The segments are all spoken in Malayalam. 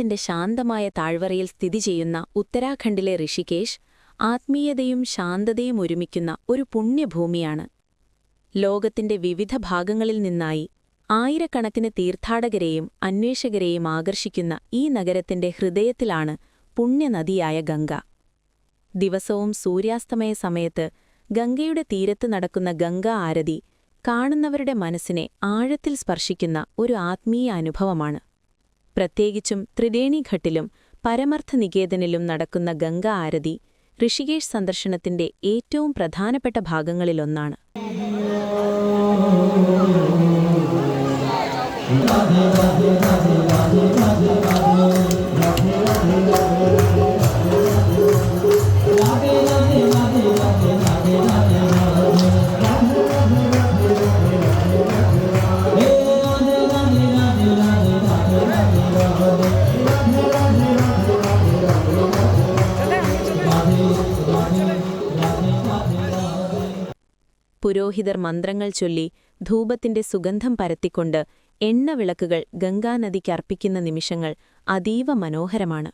ഹിമാലയത്തിന്റെ ശാന്തമായ താഴ്വരയിൽ സ്ഥിതി ചെയ്യുന്ന ഉത്തരാഖണ്ഡിലെ ഋഷികേശ് ആത്മീയതയും ശാന്തതയും ഒരുമിക്കുന്ന ഒരു പുണ്യഭൂമിയാണ്. ലോകത്തിന്റെ വിവിധ ഭാഗങ്ങളിൽ നിന്നായി ആയിരക്കണക്കിന് തീർത്ഥാടകരെയും അന്വേഷകരെയും ആകർഷിക്കുന്ന ഈ നഗരത്തിന്റെ ഹൃദയത്തിലാണ് പുണ്യനദിയായ ഗംഗ. ദിവസവും സൂര്യാസ്തമയ സമയത്ത് ഗംഗയുടെ തീരത്ത് നടക്കുന്ന ഗംഗാ ആരതി കാണുന്നവരുടെ മനസ്സിനെ ആഴത്തിൽ സ്പർശിക്കുന്ന ഒരു ആത്മീയ അനുഭവമാണ്. പ്രത്യേകിച്ചും ത്രിവേണിഘട്ടിലും പരമർത്ഥ നികേതനിലും നടക്കുന്ന ഗംഗാ ആരതി ഋഷികേഷ് സന്ദർശനത്തിന്റെ ഏറ്റവും പ്രധാനപ്പെട്ട ഭാഗങ്ങളിലൊന്നാണ്. പുരോഹിതർ മന്ത്രങ്ങൾ ചൊല്ലി ധൂപത്തിന്റെ സുഗന്ധം പരത്തിക്കൊണ്ട് എണ്ണവിളക്കുകൾ ഗംഗാനദിക്കർപ്പിക്കുന്ന നിമിഷങ്ങൾ അതീവ മനോഹരമാണ്.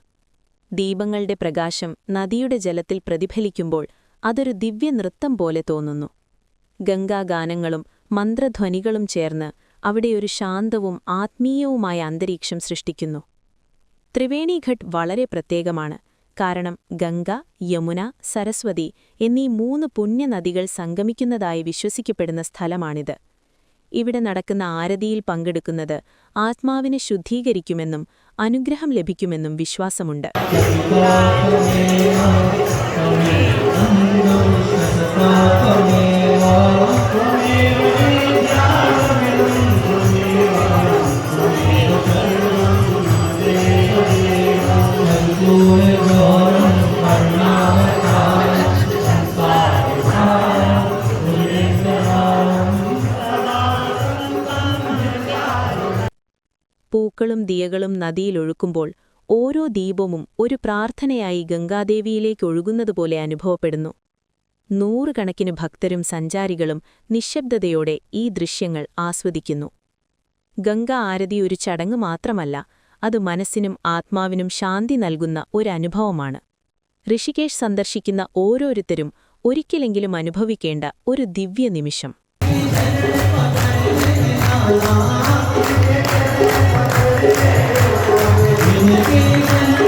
ദീപങ്ങളുടെ പ്രകാശം നദിയുടെ ജലത്തിൽ പ്രതിഫലിക്കുമ്പോൾ അതൊരു ദിവ്യനൃത്തം പോലെ തോന്നുന്നു. ഗംഗാഗാനങ്ങളും മന്ത്രധ്വനികളും ചേർന്ന് അവിടെ ഒരു ശാന്തവും ആത്മീയവുമായ അന്തരീക്ഷം സൃഷ്ടിക്കുന്നു. ത്രിവേണിഘട്ട് വളരെ പ്രത്യേകമാണ്. കാരണം ഗംഗ യമുന സരസ്വതി എന്നീ മൂന്ന് പുണ്യനദികൾ സംഗമിക്കുന്നതായി വിശ്വസിക്കപ്പെടുന്ന സ്ഥലമാണിത്. ഇവിടെ നടക്കുന്ന ആരതിയിൽ പങ്കെടുക്കുന്നത് ആത്മാവിനെ ശുദ്ധീകരിക്കുമെന്നും അനുഗ്രഹം ലഭിക്കുമെന്നും വിശ്വാസമുണ്ട്. പൂക്കളും ദിയകളും നദിയിലൊഴുക്കുമ്പോൾ ഓരോ ദീപവും ഒരു പ്രാർത്ഥനയായി ഗംഗാദേവിയിലേക്ക് ഒഴുകുന്നതുപോലെ അനുഭവപ്പെടുന്നു. നൂറുകണക്കിന് ഭക്തരും സഞ്ചാരികളും നിശബ്ദതയോടെ ഈ ദൃശ്യങ്ങൾ ആസ്വദിക്കുന്നു. ഗംഗാ ആരതി ഒരു ചടങ്ങ് മാത്രമല്ല അത് മനസ്സിനും ആത്മാവിനും ശാന്തി നൽകുന്ന ഒരനുഭവമാണ് ഋഷികേഷ് സന്ദർശിക്കുന്ന ഓരോരുത്തരും ഒരിക്കലെങ്കിലും അനുഭവിക്കേണ്ട ഒരു ദിവ്യ നിമിഷം. Thank you.